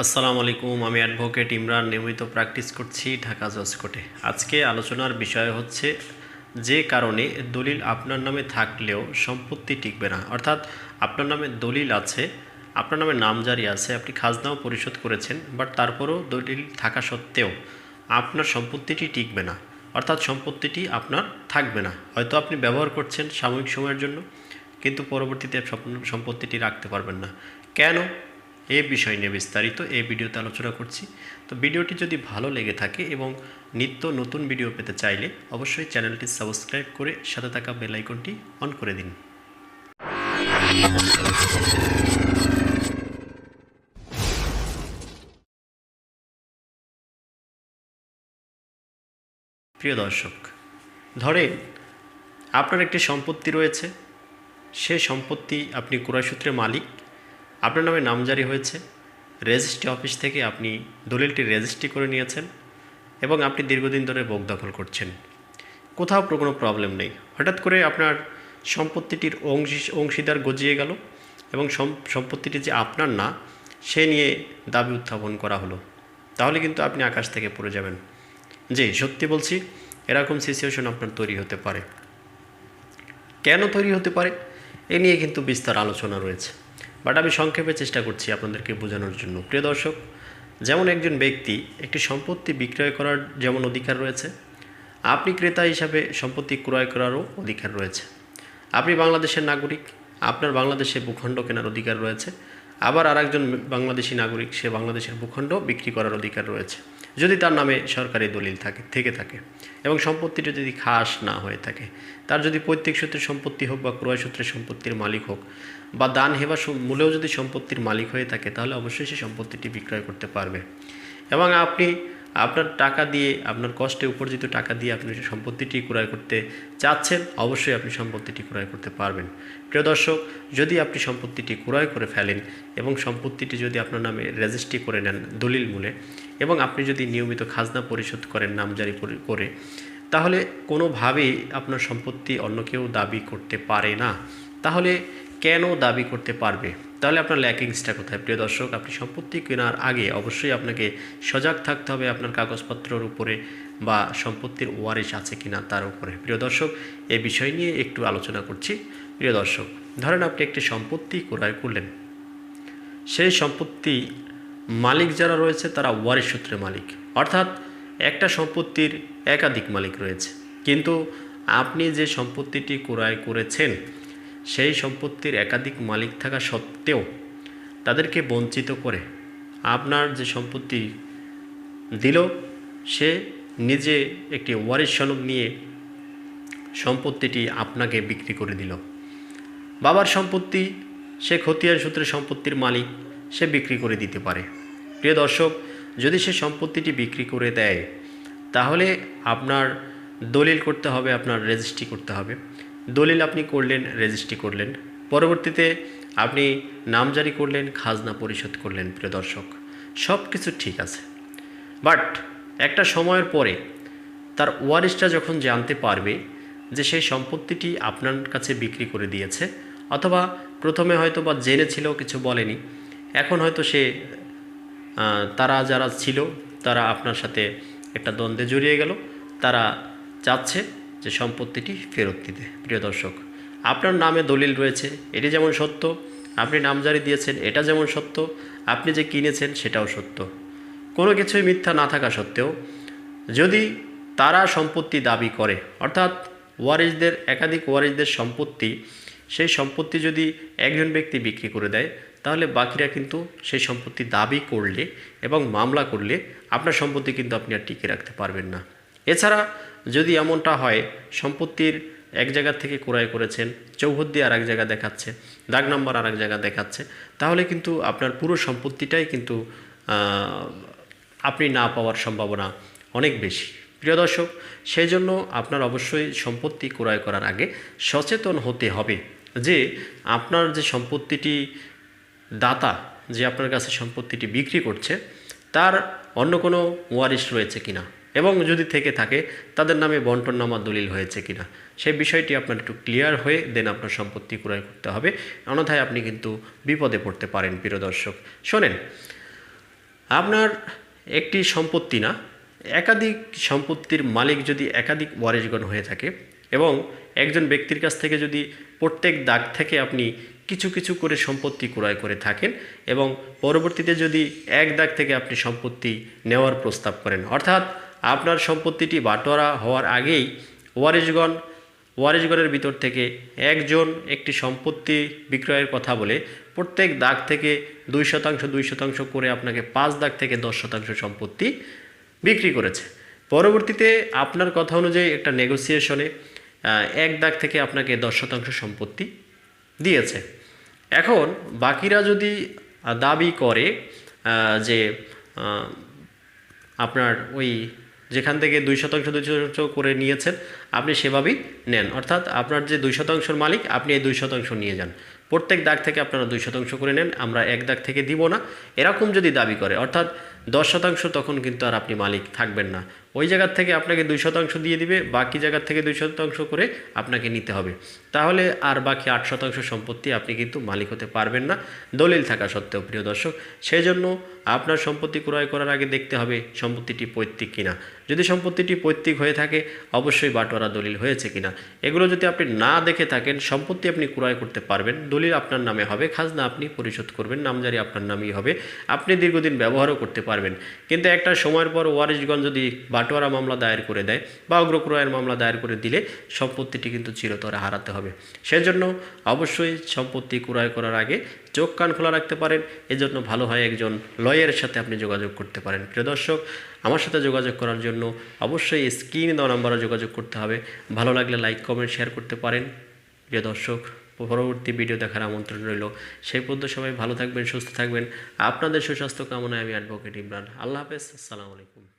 আসসালামু আলাইকুম, আমি অ্যাডভোকেট ইমরান, নিয়মিত প্র্যাকটিস করছি ঢাকা জজ কোর্টে আজকে আলোচনার বিষয় হচ্ছে যে কারণে দলিল আপনার নামে থাকলেও সম্পত্তি টিকবে না। অর্থাৎ আপনার নামে দলিল আছে, আপনার নামে নামজারি আছে, আপনি খাজনাও পরিশোধ করেছেন বাট তারপরেও দলিল থাকা সত্ত্বেও আপনার সম্পত্তিটি টিকবে না। অর্থাৎ সম্পত্তিটি আপনার থাকবে না। হয়তো আপনি ব্যবহার করছেন সাময়িক সময়ের জন্য, কিন্তু পরবর্তীতে সম্পত্তিটি রাখতে পারবেন না। কেন? এই বিষয় নিয়ে বিস্তারিত এই ভিডিওতে আলোচনা করছি। তো ভিডিওটি যদি ভালো লেগে থাকে এবং নিত্য নতুন ভিডিও পেতে চাইলে অবশ্যই চ্যানেলটি সাবস্ক্রাইব করে সাথে থাকা বেল অন করে দিন। প্রিয় দর্শক, ধরেন আপনার একটি সম্পত্তি রয়েছে। সে সম্পত্তি আপনি ক্রয়সূত্রে মালিক। আপনার নামে নামজারি হয়েছে। রেজিস্ট্রি অফিস থেকে আপনি দলিলটি রেজিস্ট্রি করে নিয়েছেন এবং আপনি দীর্ঘদিন ধরে ভোগ দখল করছেন। কোথাও কোনো প্রবলেম নেই। হঠাৎ করে আপনার সম্পত্তিটির অংশী, অংশীদার গজিয়ে গেল এবং সম্পত্তিটি যে আপনার না, সে নিয়ে দাবি উত্থাপন করা হলো। তাহলে কিন্তু আপনি আকাশ থেকে পড়ে যাবেন। জি, সত্যি বলছি, এরকম সিচুয়েশন আপনার তৈরি হতে পারে। কেন তৈরি হতে পারে? এ নিয়ে কিন্তু বিস্তার আলোচনা রয়েছে। বাট আমি সংক্ষেপে চেষ্টা করছি আপনাদেরকে বোঝানোর জন্য। প্রিয় দর্শক, যেমন একজন ব্যক্তি একটি সম্পত্তি বিক্রয় করার যেমন অধিকার রয়েছে, আপনি ক্রেতা হিসাবে সম্পত্তি ক্রয় করারও অধিকার রয়েছে। আপনি বাংলাদেশের নাগরিক, আপনার বাংলাদেশে ভূখণ্ড কেনার অধিকার রয়েছে আবার আর একজন বাংলাদেশি নাগরিক, সে বাংলাদেশের ভূখণ্ড বিক্রি করার অধিকার রয়েছে। যদি তার নামে সরকারি দলিল থাকে, থেকে থাকে এবং সম্পত্তিটা যদি খাস না হয়ে থাকে, তার যদি পৈতৃক সূত্রে সম্পত্তি হোক বা ক্রয় সূত্রে সম্পত্তির মালিক হোক বা দান হেবা মূলেও যদি সম্পত্তির মালিক হয়ে থাকে, তাহলে অবশ্যই সে সম্পত্তিটি বিক্রয় করতে পারবে। এবং আপনি আপনার টাকা দিয়ে, আপনার কষ্টে উপার্জিত টাকা দিয়ে আপনি যে সম্পত্তিটি ক্রয় করতে চাচ্ছেন, অবশ্যই আপনি সম্পত্তিটি ক্রয় করতে পারবেন। প্রিয় দর্শক, যদি আপনি সম্পত্তিটি ক্রয় করে ফেলেন এবং সম্পত্তিটি যদি আপনার নামে রেজিস্ট্রি করে নেন দলিল মূলে এবং আপনি যদি নিয়মিত খাজনা পরিশোধ করেন নামজারি করে, তাহলে কোনোভাবেই আপনার সম্পত্তি অন্য কেউ দাবি করতে পারে না। তাহলে কেন দাবি করতে পারবে? তাহলে আপনার ল্যাকিংসটা কোথায়? প্রিয় দর্শক, আপনি সম্পত্তি কেনার আগে অবশ্যই আপনাকে সজাগ থাকতে হবে আপনার কাগজপত্রের উপরে বা সম্পত্তির ওয়ারিশ আছে কিনা তার উপরে। প্রিয় দর্শক এই বিষয় নিয়ে একটু আলোচনা করছি। প্রিয় দর্শক, ধরেন আপনি একটি সম্পত্তি ক্রয় করলেন। সেই সম্পত্তি মালিক যারা রয়েছে তারা ওয়ারিশ সূত্রে মালিক। অর্থাৎ একটা সম্পত্তির একাধিক মালিক রয়েছে। কিন্তু আপনি যে সম্পত্তিটি ক্রয় করেছেন সেই সম্পত্তির একাধিক মালিক থাকা সত্ত্বেও তাদেরকে বঞ্চিত করে আপনার যে সম্পত্তি দিল, সে নিজে একটি ওয়ারিশ সনদ নিয়ে সম্পত্তিটি আপনাকে বিক্রি করে দিল। বাবার সম্পত্তি, সে খতিয়ান সূত্রে সম্পত্তির মালিক, সে বিক্রি করে দিতে পারে। প্রিয় দর্শক, যদি সে সম্পত্তিটি বিক্রি করে দেয়, তাহলে আপনার দলিল করতে হবে, আপনার রেজিস্ট্রি করতে হবে। দলিল আপনি করলেন, রেজিস্ট্রি করলেন। পরবর্তীতে আপনি নাম জারি করলেন, খাজনা পরিশোধ করলেন, প্রিয় দর্শক। সব কিছু ঠিক আছে। বাট একটা সময়ের পরে তার ওয়ারিশটা যখন জানতে পারবে যে সেই সম্পত্তিটি আপনার কাছে বিক্রি করে দিয়েছে, অথবা প্রথমে হয়তো বা জেনেছিল, কিছু বলেনি, এখন হয়তো সে তারা যারা ছিল, তারা আপনার সাথে একটা দ্বন্দ্বে জড়িয়ে গেল, তারা চাচ্ছে যে সম্পত্তিটি ফেরত দিতে। প্রিয় দর্শক, আপনার নামে দলিল রয়েছে, এটি যেমন সত্য, আপনি নামজারি দিয়েছেন, এটা যেমন সত্য, আপনি যে কিনেছেন সেটাও সত্য। কোনো কিছুই মিথ্যা না থাকা সত্ত্বেও, যদি তারা সম্পত্তি দাবি করে, অর্থাৎ ওয়ারিশদের একাধিক ওয়ারিশদের সম্পত্তি, সেই সম্পত্তি যদি একজন ব্যক্তি বিক্রি করে দেয়, তাহলে বাকিরা কিন্তু সেই সম্পত্তি দাবি করলে এবং মামলা করলে আপনার সম্পত্তি কিন্তু আপনি আর টিকে রাখতে পারবেন না। এছাড়া যদি এমনটা হয়, সম্পত্তির এক জায়গা থেকে ক্রয় করেছেন, চৌহদ্দি আর এক জায়গা দেখাচ্ছে, দাগ নাম্বার আর এক জায়গা দেখাচ্ছে, তাহলে কিন্তু আপনার পুরো সম্পত্তিটাই কিন্তু আপনি না পাওয়ার সম্ভাবনা অনেক বেশি। প্রিয় দর্শক সেই জন্য আপনার অবশ্যই সম্পত্তি ক্রয় করার আগে সচেতন হতে হবে যে আপনার যে সম্পত্তিটি দাতা, যে আপনার কাছে সম্পত্তিটি বিক্রি করছে, তার অন্য কোনো ওয়ারিশ রয়েছে কিনা। এবং যদি থেকে থাকে, তাদের নামে বন্টন বন্টননামা দলিল হয়েছে কিনা? সেই বিষয়টি আপনার একটু ক্লিয়ার হয়ে দেন আপনার সম্পত্তি ক্রয় করতে হবে। অন্যথায় আপনি কিন্তু বিপদে পড়তে পারেন, প্রিয় দর্শক। শোনেন, আপনার একটি সম্পত্তি না, একাধিক সম্পত্তির মালিক যদি একাধিক ওয়ারিশগণ হয়ে থাকে এবং একজন ব্যক্তির কাছ থেকে যদি প্রত্যেক দাগ থেকে আপনি কিছু কিছু করে সম্পত্তি ক্রয় করে থাকেন এবং পরবর্তীতে যদি এক দাগ থেকে আপনি সম্পত্তি নেওয়ার প্রস্তাব করেন, অর্থাৎ আপনার সম্পত্তিটি বাটোয়ারা হওয়ার আগেই ওয়ারিশগণ ওয়ারিশগণের ভিতর থেকে একজন একটি সম্পত্তি বিক্রয়ের কথা বলে প্রত্যেক দাগ থেকে দুই শতাংশ দুই শতাংশ করে আপনাকে পাঁচ দাগ থেকে দশ শতাংশ সম্পত্তি বিক্রি করেছে। পরবর্তীতে আপনার কথা অনুযায়ী একটা নেগোসিয়েশনে এক দাগ থেকে আপনাকে দশ শতাংশ সম্পত্তি দিয়েছে। এখন বাকিরা যদি দাবি করে যে আপনার ওই যেখান থেকে দুই শতাংশ দুই শতাংশ করে নিয়েছেন, আপনি সেভাবেই নেন। অর্থাৎ আপনার যে দুই শতাংশের মালিক, আপনি এই দুই শতাংশ নিয়ে যান। প্রত্যেক দাগ থেকে আপনারা দুই শতাংশ করে নেন, আমরা এক দাগ থেকে দিব না। এরকম যদি দাবি করে, অর্থাৎ দশ শতাংশ তখন কিন্তু আর আপনি মালিক থাকবেন না। ওই জায়গার থেকে আপনাকে দুই শতাংশ দিয়ে দিবে, বাকি জায়গার থেকে দুই শতাংশ করে আপনাকে নিতে হবে। তাহলে আর বাকি আট শতাংশ সম্পত্তি আপনি কিন্তু মালিক হতে পারবেন না, দলিল থাকা সত্ত্বেও, প্রিয় দর্শক। সেই জন্য আপনার সম্পত্তি ক্রয় করার আগে দেখতে হবে সম্পত্তিটি পৈতৃক কিনা। যদি সম্পত্তিটি পৈতৃক হয়ে থাকে, অবশ্যই বাটোয়ারা দলিল হয়েছে কিনা। এগুলো যদি আপনি না দেখে থাকেন, সম্পত্তি আপনি ক্রয় করতে পারবেন। দলিল আপনার নামে হবে, খাজনা আপনি পরিশোধ করবেন, নামজারি আপনার নামেই হবে। আপনি দীর্ঘদিন ব্যবহারও করতে পারবেন। কিন্তু একটা সময়ের পর ওয়ারিশগঞ্জ যদি বাটোয়ারা মামলা দায়ের করে দেয় বা অগ্রক্রয়ের মামলা দায়ের করে দিলে সম্পত্তিটি কিন্তু চিরতরে হারাতে হবে। সেজন্য অবশ্যই সম্পত্তি ক্রয় করার আগে চোখ কান খোলা রাখতে পারেন। এজন্য ভালো হয় একজন লয়ারের সাথে আপনি যোগাযোগ করতে পারেন। প্রিয় দর্শক, আমার সাথে যোগাযোগ করার জন্য অবশ্যই স্ক্রিনে দেওয়া নাম্বারে যোগাযোগ করতে হবে। ভালো লাগলে লাইক কমেন্ট শেয়ার করতে পারেন। প্রিয় দর্শক পরবর্তী ভিডিও দেখার আমন্ত্রণ রইল। সেই পর্যন্ত সবাই ভালো থাকবেন, সুস্থ থাকবেন। আপনাদের সুস্বাস্থ্য কামনায় আমি অ্যাডভোকেট ইমরান। আল্লাহ হাফেজ, আসসালামু আলাইকুম।